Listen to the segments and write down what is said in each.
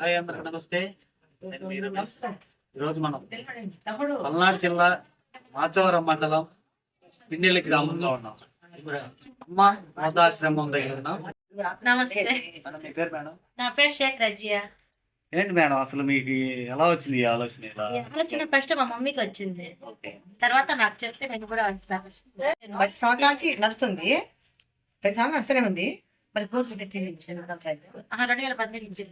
Hi అందరికి నమస్తే. ఈరోజు మనం పల్నాడు జిల్లా మాచవరం మండలం పిన్నెల్లి గ్రామంలో ఉన్నాం. అమ్మ వృద్ధాశ్రమం దగ్గర ఉన్నాం. నమస్తే. మీ పేరు మేడం? నా పేరు షేక్ రజియా. ఏంటి మేడం అసలు మీకు ఎలా వచ్చింది ఈ ఆలోచన ఇలా? ఆలోచన ఫస్ట్ మా మమ్మీకి వచ్చింది. తర్వాత నాకు చెప్తే నేను కూడా పది సంవత్సరాల నుంచి నడుస్తుంది. పది సంవత్సరాలు నడుస్తూనే ఉంది. మరి రెండు వేల పదిహేడు నుంచి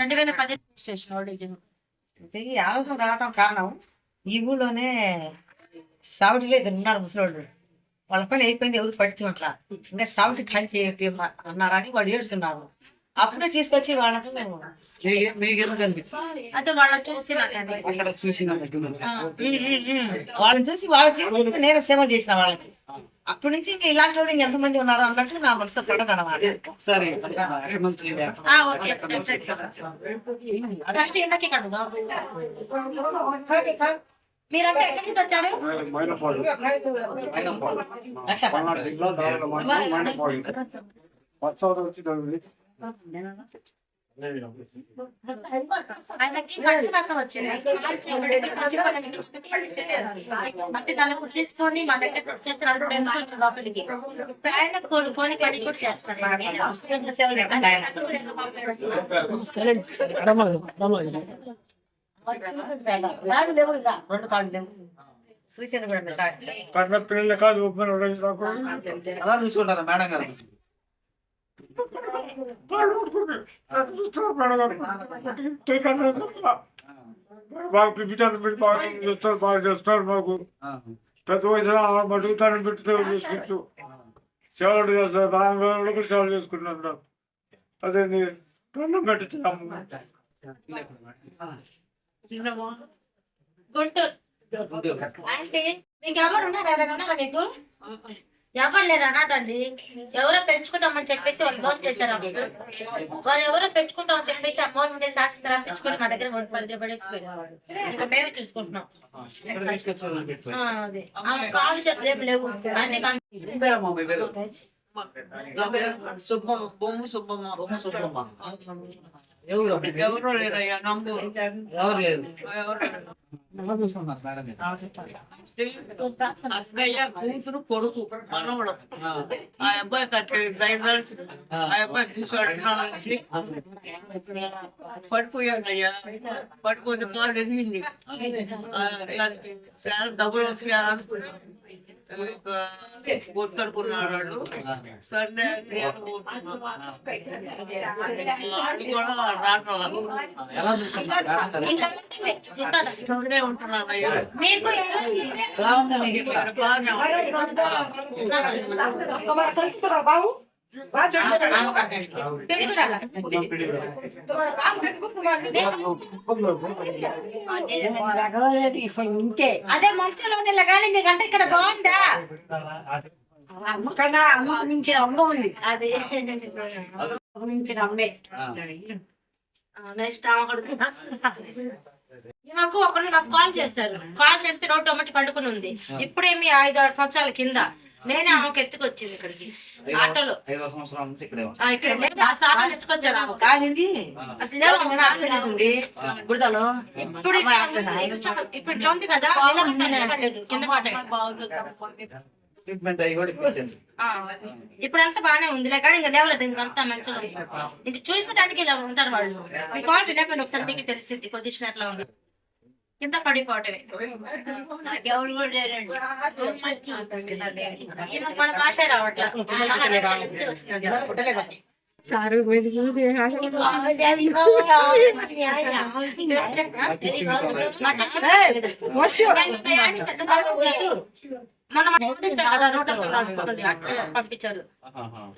రెండు వేల ఈ ఆలోచన రావటం కారణం ఈ ఊళ్ళోనే సావుడిలో ఇద్దరు ఉన్నారు ముసలోళ్ళు. వాళ్ళ పని అయిపోయింది ఎవరు పట్టించట్లా ఇంకా సావుడి ఖాళీ చేయ అన్నారని వాళ్ళు ఏడుస్తున్నారు. అప్పుడే తీసుకొచ్చి వాళ్ళకు మేము అదే వాళ్ళని ఆ, వాళ్ళని చూసి వాళ్ళకి నేను సేవ చేసిన వాళ్ళకి. అప్పటి నుంచి ఇంకా ఇలాంటి వాళ్ళు ఎంతమంది ఉన్నారు అన్నట్టు నా మనసులో పడ్డది అనమాట ఒకసారి ఎక్కడి నుంచి ఆ, ఓకే definitely. ఫస్ట్ ఎండకి కడుగుదాం మీరంటే ఎక్కడి నుంచి వచ్చారు పల్నాడు జిల్లా దారుల మండలం మైనపాడు. పచ్చవరం వచ్చి దాని ఆయనకి మంచి మాత్రం వచ్చింది మట్టి తల తీసుకొని మా దగ్గర ఎందుకు వచ్చి లోపలికి ఆయన కొనుక్కొని కడి కూడా సూచన కూడా పిల్లలు కాదు అలా చూసుకుంటారా మేడం గారు? బాగా పిలిపించారు పెట్టి బాగా చేస్తారు బాగా చేస్తారు మాకు ఆ. పెద్ద వయసు బతుకుతారని పెట్టి సేవ చేసుకుంటూ సేవలు చేస్తారు దాని కూడా సేవలు చేసుకుంటున్నారు అదే నీ దండం పెట్టించాము గుంటూరు అంటే మీకు ఎవరు ఉన్నారు ఎవరైనా ఉన్నారా మీకు ఎవరు లేరు అన్నాడండి ఎవరో పెంచుకుంటామని చెప్పేసి వాళ్ళు మోసం చేశారు. వాళ్ళు ఎవరో పెంచుకుంటామని చెప్పేసి ఆ మోసం చేసి ఆస్తి తెచ్చుకొని మా దగ్గర పది ఇంకా మేమే చూసుకుంటున్నాం. అదే. కాళ్ళు చేతులు ఏమి లేవు. అన్ని సుబ్బమ్మ బొమ్మ సుబ్బమ్మ బొమ్మ సుబ్బమ్మ. ఎవరు లేరయ్యా నంబూరు ఎవరు గారు? అక్కయ్య కూతురు కొడుకు మనవడు ఆ అబ్బాయి కట్టే డైవర్స్ ఆ అబ్బాయి తీసుకున్నాడు నుంచి పడిపోయాడయ్యా పడిపోతే కాళ్ళు ఎదిగింది చాలా డబ్బులు వస్తాయా అనుకున్నా కొట్టుకున్నాడు వాడు సరే నేను అది కూడా రావట్లేదు ఎలా చూసుకున్నారు మేడం గారు? ఇంకా ఉంటే ఉంటారు. చూడే ఉంటున్నానయ్యా మీకు ఎవరు ఉంటే ఎలా ఉంది మీకు ఇక్కడ బాగా బాబు పెరుగుదల. అదే మంచంలోనే కానీ మీకంటే ఇక్కడ బాగుందా? అమ్మకన్నా అమ్మకు మించిన అమ్మ ఉంది. అది. మించిన అమ్మే. నెక్స్ట్ మాకు ఒకరు నాకు కాల్ చేశారు. కాల్ చేస్తే రోడ్డు అమ్మటి పడుకుని ఉంది. ఇప్పుడేమి ఐదు ఆరు సంవత్సరాల కింద. నేనే ఆమెకు ఎత్తుకొచ్చింది ఇక్కడికి. ఆటోలో. ఐదో సంవత్సరాల నుంచి ఇక్కడే. ఆ, ఇక్కడ ఆ సార్లు ఎత్తుకొచ్చాను ఆమెకు. కాదండి అసలు లేవు, రాలేదు. ఉంది. గుడిదలో ఇప్పుడు ఇట్లా ఉంది, ఇప్పుడు ఇట్లా ఉంది. కదా. ఇలా కింద నిలబడలేదు, కింద పడ్డాయి. ట్రీట్మెంట్ అయ్యి కూడా ఇప్పించండి. ఆ, ఇప్పుడంతా బాగానే ఉందిలే కానీ ఇంకా లేవలేదు. ఇంకంతా మంచిగా ఉంది. ఇది చూసడానికి ఇలా ఉంటారు వాళ్ళు. మీ క్వాలిటీ లేకపోయినా ఒకసారి మీకు తెలిసింది. పొజిషన్ ఎట్లా ఉంది. కింద పడిపోవటమే. ఎవరు కూడా లేరండి. మన భాష రావట్లేదు సారు మీరు చూసి మనం పంపించారు.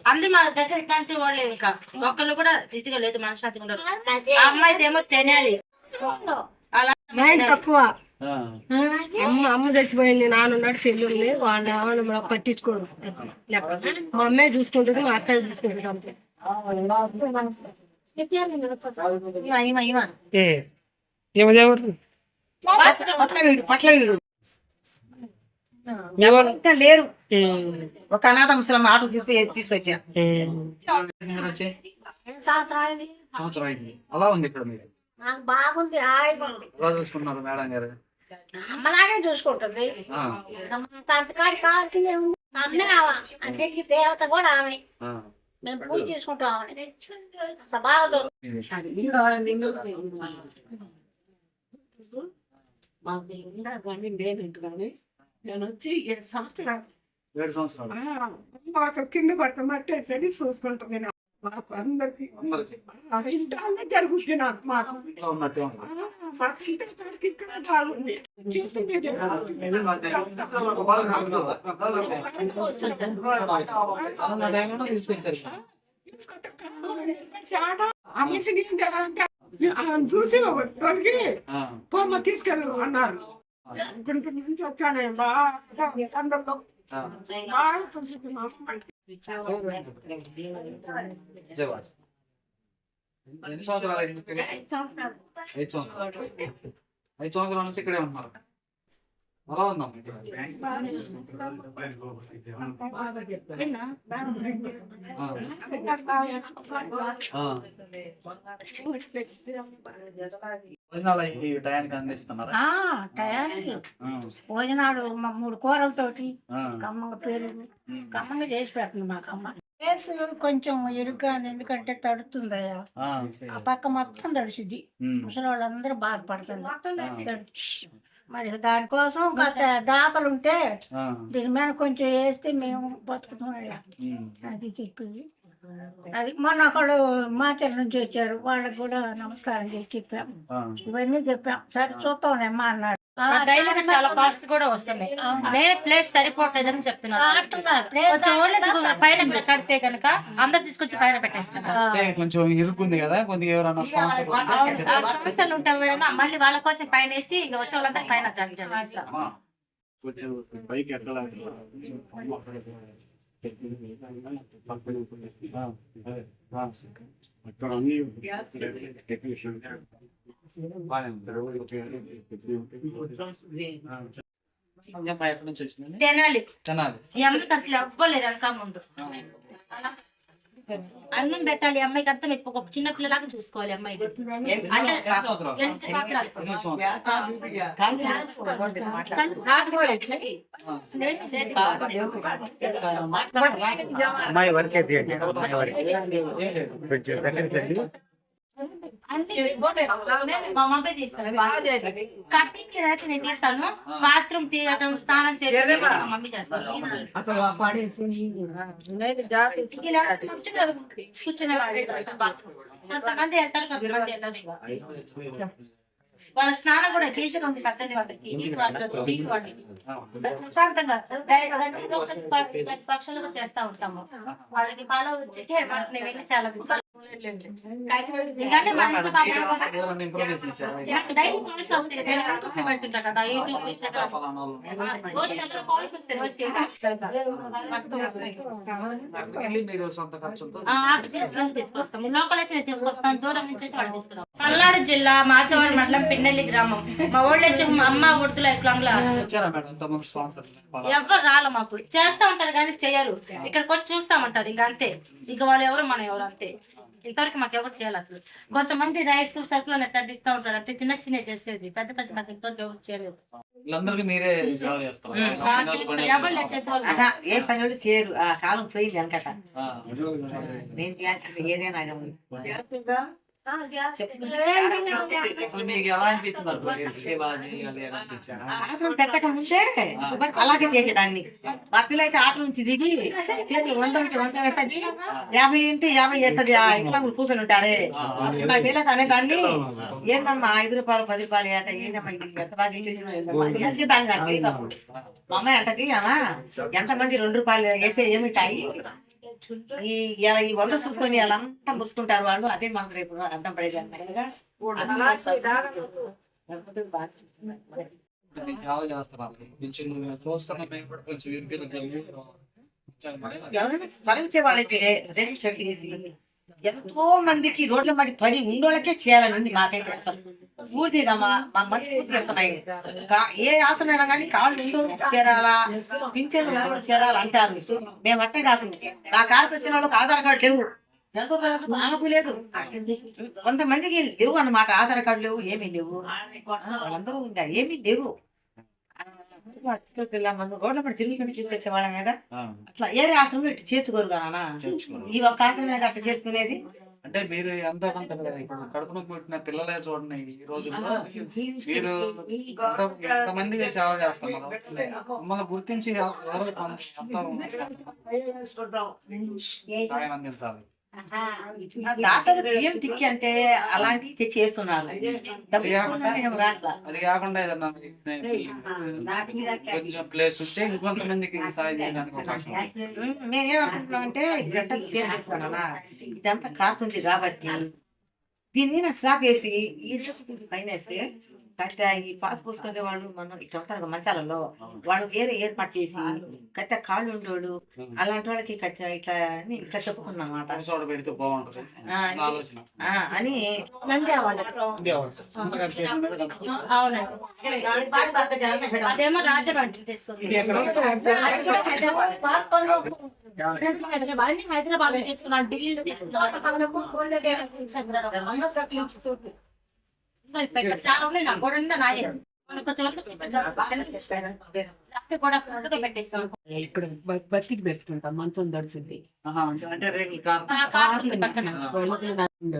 అందరి మా దగ్గర ఇట్లాంటి వాళ్ళు ఇంకా. ఒక్కళ్ళు కూడా ఇదిగా లేదు మనశ్శాంతిగా ఉండరు. ఆ అమ్మాయిది ఏమో తినాలి. మైండ్ తక్కువ. అమ్మ అమ్మ చచ్చిపోయింది నాన్న ఉన్నాడు చెల్లి ఉంది వాళ్ళు ఏమన్నా మనం పట్టించుకోడు. మా అమ్మాయి చూసుకుంటుంది మా అత్తయ్య చూసుకుంటుంది అంతే. ఇంకా లేరు. ఒక అనాథ ముసలమ్మ ఆటో తీసుకు తీసుకొచ్చా. సంవత్సరం అలా ఉంది ఇక్కడ మీరు. నాకు బాగుంది హాయిగా ఉంది ఎలా మేడం గారు? అమ్మలాగే చూసుకుంటుంది. అంతకాడి కావాల్సిందే అమ్మే ఆమె అన్నిటికీ దేవత కూడా ఆమె. మేము పూజ చేసుకుంటాం ఆమె బాగా. మాకు కానీ నేను వచ్చి ఏడు సంవత్సరాలు. ఏడు సంవత్సరాలు కింద పడతామంటే తెలిసి చూసుకుంటాం. నేను మాకు అందరికి అందరికి. ఇంటానే జరుగుతుంది నాకు మాకు ఇంట్లో ఉన్నట్టు ఆ, మాకు ఇంటి కాడికి ఇక్కడ బాగుంది చేతి మీద అలాంటి టైంలో తీసుకొచ్చారు అమ్మకి చూసి తొలగి ఆ, పొమ్మ తీసుకెళ్ళు అన్నారు గుంటూరు నుంచి వచ్చాను బాగా అందరిలో ఆ. బాగా చూసుకున్నాం విజయవాడ ఎన్ని సంవత్సరాలు? ఐదు సంవత్సరాలు ఐదు సంవత్సరాల నుంచి ఇక్కడే ఉన్నారు అలా ఉందాం. భోజనాలు ఈ టయానికి అందిస్తున్నారా? ఆ, టయానికి. ఆ, భోజనాలు మా మూడు కూరలతోటి. కమ్మంగా పెరుగు ఉమ్. కమ్మంగా చేసి పెట్టండి మాకు అమ్మ కేసు కొంచెం ఇరుగ్గా ఎందుకంటే తడుతుందయ్యా. ఆ, పక్క మొత్తం తడిసిద్ది. ముసలి వాళ్ళందరూ బాధపడుతుంది మరి దానికోసం దాతలు ఉంటే దీని మీద కొంచెం వేస్తే మేము బతుకుతున్నాయా ఉమ్. అది చెప్పేది. అది మొన్న ఒకడు మాచర్ నుంచి వచ్చారు. వాళ్ళకి కూడా నమస్కారం చేసి చెప్పాం. ఇవన్నీ చెప్పాం. సరే చూస్తాంలేమ్మా అన్నాడు. ఆ డైలీ చాలా కాస్ట్ కూడా వస్తున్నాయి నేను ప్లేస్ సరిపోవట్లేదని చెప్తున్నాను కొంచెం ఓల్డ్ ఏజ్ పైన కడితే కనుక అందరు తీసుకొచ్చి పైన పెట్టేస్తాను కొంచెం ఇరుక్కుంది కదా కొద్దిగా ఎవరైనా స్పాన్సర్ ఆ సమస్యలు ఉంటాయి వేరేనా, మళ్ళీ వాళ్ళ కోసం పైన వేసి ఇంకా వచ్చే వాళ్ళందరూ పైన జాయిన్ చేస్తాం పైకి ఎక్కడ అక్కడ అన్ని టెక్నీషియన్ ఎక్కడి నుంచి వచ్చిందండి తినాలి తినాలి ఈ అమ్మాయికి అసలు ఎవ్వలేదు వెనక ముందు అన్నం పెట్టాలి ఈ అమ్మాయికి అంతా మీకు ఒక చిన్న పిల్లలాగా చూసుకోవాలి అమ్మాయి ఎన్ని సంవత్సరాలు? ఎనిమిది సంవత్సరాలు ఎనిమిది సంవత్సరాలు. అమ్మాయి వరకే కట్టింగ్ అయితే నేను తీస్తాను. బాత్రూమ్ తీయడం స్నానం చేయడం మమ్మీ చేస్తాను. కూర్చుని వాళ్ళు బాత్రూమ్ కొంతమంది వెళ్తారు కొంతమంది వెళ్ళరు. వాళ్ళ స్నానం కూడా గీజర్ ఉంది పెద్దది వాళ్ళకి ప్రశాంతంగా పక్షులు చేస్తా ఉంటాము. వాళ్ళకి పాలు వచ్చి వాటిని వెళ్ళి చాలా పెడుతుంటా కదా. వాళ్ళు. వెళ్ళి తీసుకొస్తాము. లోపలైతే నేను తీసుకొస్తాను. దూరం నుంచి అయితే వాళ్ళు పల్నాడు జిల్లా మాచవరం మండలం పిన్నెల్లి గ్రామం. మా ఊళ్ళో వచ్చి మా అమ్మ ఉడుతుల స్పాన్సర్ ఎవరు రాల మాకు. చేస్తా ఉంటారు కానీ చెయ్యరు ఇక్కడికి వచ్చి చూస్తామంటారు ఇంకా అంతే. ఇంకా వాళ్ళు ఎవరు మనం ఎవరు అంతే. ఇంతవరకు మాకు ఎవరు చేయాలి అసలు? కొంతమంది రైస్ సరుకులు ఎట్లా ఇస్తా ఉంటారు. అంటే చిన్న చిన్న చేసేది. పెద్ద పెద్ద మాకు ఇంతవరకు ఎవరు చేయలేదు. ఏ పని వాళ్ళు చేయరు. ఆ కాలం పోయింది వెనకట. నేను చేయాల్సింది ఏదైనా ఆటలు అలాగే చేసేదాన్ని మా పిల్ల అయితే ఆటల నుంచి దిగి చేతి వంద వంద వేస్తుంది యాభై ఉంటే యాభై వేస్తుంది ఆ ఇంట్లో కూర్చొని ఉంటారే నాకు తెలియక అనేదాన్ని ఏందమ్మా ఐదు రూపాయలు పది రూపాయలు ఏట ఏందమ్మా ఇది ఎంత బాగా నాకు తెలియదు మా అమ్మాయి అంటది అమ్మా ఎంతమంది రెండు రూపాయలు వేస్తే ఏమిటాయి ఈ ఇలా ఈ వంద చూసుకొని వాళ్ళంతా మురుసుకుంటారు వాళ్ళు. అదే మనకు రేపు అర్థం పడేది అన్నట్టుగా బాగా చూస్తున్నారు. మీకు సేవ చేస్తున్నారు కొంచెం చూస్తున్న మేము కూడా కొంచెం ఇరుకులు కలిగి వచ్చారు మేడం. ఎవరైనా చదివించే వాళ్ళైతే రెండు చెట్లు వేసి ఎంతో మందికి రోడ్ల మడి పడి ఉండోళ్ళకే చేయాలని ఉంది మాకైతే అసలు. పూర్తిగా మా మా మనసు పూర్తిగా చెప్తున్నాయి కా- ఏ ఆసనమైనా కానీ కాళ్ళు ఉండోడు చేరాలా పింఛన్లు ఉండోడు చేరాలా అంటారు. మేము అట్టే కాదు. నా కాడికి వచ్చిన వాళ్ళకి ఆధార్ కార్డు లేవు. ఆమెకు లేదు. కొంతమందికి లేవు అన్నమాట. ఆధార్ కార్డు లేవు ఏమీ లేవు. వాళ్ళందరూ ఇంకా ఏమీ లేవు. రోడ్ల పడి తిరుగుతుంటే తీసుకొచ్చే వాళ్ళమేగా అట్లా ఏరే ఆశ్రమంలో ఇట్లా చేర్చుకోరు కదా ఈ ఒక్క ఆశ్రమే అట్లా చేర్చుకునేది. అంటే మీరు ఎంతో కొంత ఇప్పుడు కడుపును పుట్టిన పిల్లలే చూడండి ఈ రోజుల్లో. మీరు ఎంతో- ఎంతమందికి సేవ చేస్తున్నారు మిమ్మల్ని గుర్తించి సాయం అందించాలి? దాతలు బియ్యం టిక్కి అంటే అలాంటివి తెచ్చి వేస్తున్నారు అది కాకుండా ఏదన్నా కొంచెం ప్లేస్ ఉంటే ఇంకొంతమందికి సాయం చేయడానికి అవకాశం ఉంది. మేమేమనుకుంటున్నాం అంటే గంటలు చెప్తానా ఇదంతా కారుతుంది కాబట్టి. దీని మీద స్లాబ్ వేసి ఈ పైన వేస్తే కట్ట ఈ పాస్ పోసుకునే వాళ్ళు మనం ఇట్లా ఉంటారు కదా మంచాలలో. వాళ్ళు వేరే ఏర్పాటు చేసి కట్ట కాళ్ళు ఉండోడు అలాంటి వాళ్ళకి కట్ట ఇట్లా అని ఇట్లా చెప్పుకున్నాం అన్నమాట ఒక చోట పెడితే బాగుంటది ఆ, నా ఆలోచన. ఆ, అని హైదరాబాద్ తీసుకున్నాను ఢిల్లీ తీసుకున్నాను బకెట్ పెట్టుకుంటాం. మంచం దడిచింది ఆహా, అంటే రేకులు కాదు ఆ కార్ ఉంది పక్కన.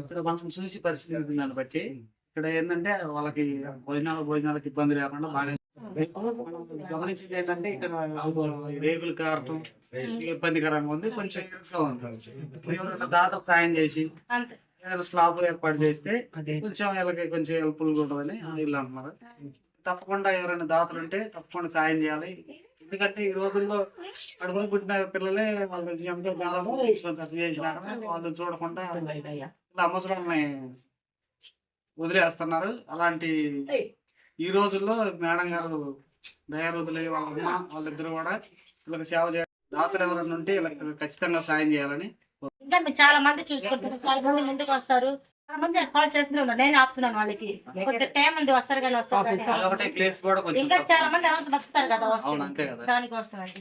ఇక్కడ మనం చూసి పరిస్థితి దాన్ని బట్టి ఇక్కడ ఏంటంటే వాళ్ళకి భోజనాలు భోజనాలకు ఇబ్బంది లేకుండా బాగా మనం గమనించింది ఏంటంటే ఇక్కడ రేకులు కారటం ఇబ్బందికరంగా ఉంది. కొంచెం ఇరుగ్గా దాదాపు సాయం చేసి స్లాబ్ ఏర్పాటు చేస్తే కొంచెం వీళ్ళకి కొంచెం హెల్ప్ఫుల్ ఉంటుందని వీళ్ళు అంటున్నారు తప్పకుండా ఎవరైనా దాతలు ఉంటే తప్పకుండా సాయం చేయాలి. ఎందుకంటే ఈ రోజుల్లో కడుపున పుట్టిన పిల్లలే వాళ్ళు ఎంతో కూడా వాళ్ళు చూడకుండా ఇలా వదిలేస్తున్నారు. అలాంటి ఈ రోజుల్లో మేడం గారు దయారుదులై వాళ్ళ అమ్మ వాళ్ళిద్దరు కూడా వీళ్ళకి సేవ చేయాలి. దాతలు ఎవరైనా ఉంటే వీళ్ళకి ఖచ్చితంగా సాయం చేయాలని ఇంకా మీరు చాలా మంది చూసుకుంటారు చాలా మంది ముందుకు వస్తారు. చాలా మంది కాల్ చేస్తూనే ఉన్నారు. నేను ఆపుతున్నాను వాళ్ళకి. కొంచెం టైం ఉంది వస్తారు కానీ వస్తారు కానీ. ఇంకా. చాలా మంది వస్తారు కదా వస్తారు దానికోసం అండి